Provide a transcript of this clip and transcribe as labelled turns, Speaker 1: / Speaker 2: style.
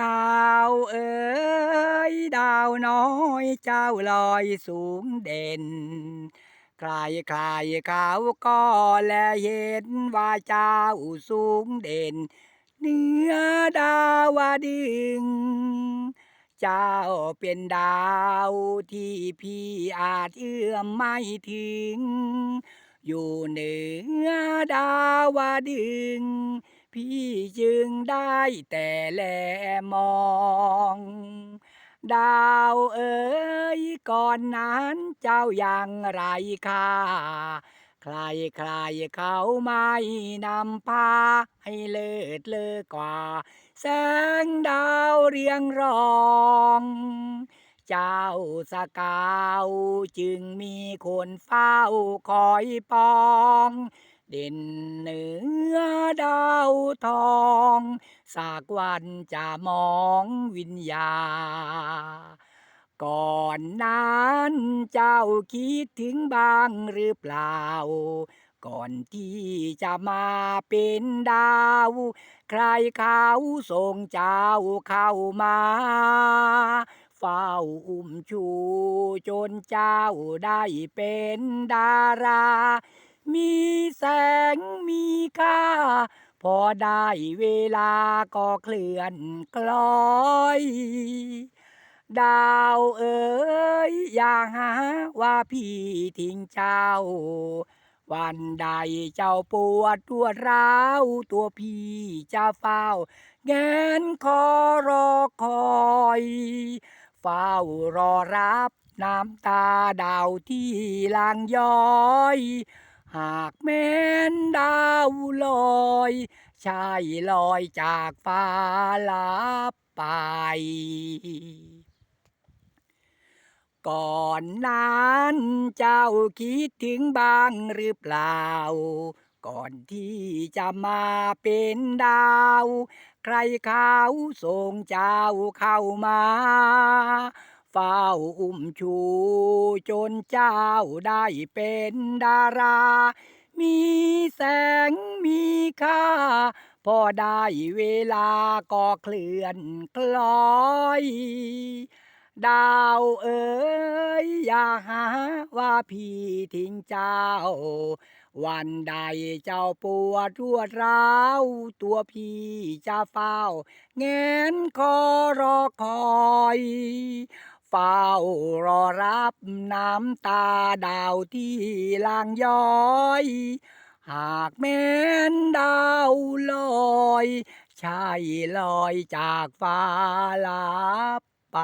Speaker 1: ดาวเอ๋ยดาวน้อยเจ้าลอยสูงเด่น ใครใครเขาก็แลเห็นว่าเจ้าสูงเด่น เหนือดาวดึง เจ้าเป็นดาวที่พี่อาจเอื้อมไม่ถึง อยู่เหนือดาวดึง พี่จึงได้แต่แลมอง ดาวเอ๋ยก่อนนั้นเจ้ายังไรค่าใครใครเขาไม่นำพาให้เลิศเลอกว่า แสงดาวเรียงรอง เจ้าสกาวจึงมีคนเฝ้าคอยปอง เด่นเหนือ ดาวทองสักวันจะมองวิญญา ก่อนนั้นเจ้าคิดถึงบ้างหรือเปล่า ก่อนที่จะมาเป็นดาว ใครเขาส่งเจ้าเข้ามาเฝ้าอุ้มชูจนเจ้าได้เป็นดารา มีแสงมีค่า พอได้เวลาก็เคลื่อนคล้อย ดาวเอ๋ยอย่าหาว่าพี่ทิ้งเจ้า วันใดเจ้าปวดตัวร้าวตัวพี่จะเฝ้าแงนคอรอคอยเฝ้ารอรับน้ำตาดาวที่ลางย้อย หากแม้นดาวลอยใช่ลอยจากฟ้าลับไป ก่อนนั้นเจ้าคิดถึงบ้างหรือเปล่า ก่อนที่จะมาเป็นดาว ใครเขาส่งเจ้าเข้ามา เฝ้าอุ้มชู จนเจ้าได้เป็นดารา มีแสงมีค่า พอได้เวลาก็เคลื่อนคล้อย ดาวเอ๋ยอย่าหาว่าพี่ทิ้งเจ้า วันใดเจ้าปวดรวดร้าว ตัวพี่จะเฝ้าแงนคอรอคอย เฝ้ารอรับน้ำตาดาวที่ลางย้อย หากแม้นดาวลอยใช่ลอยจากฟ้าลับไป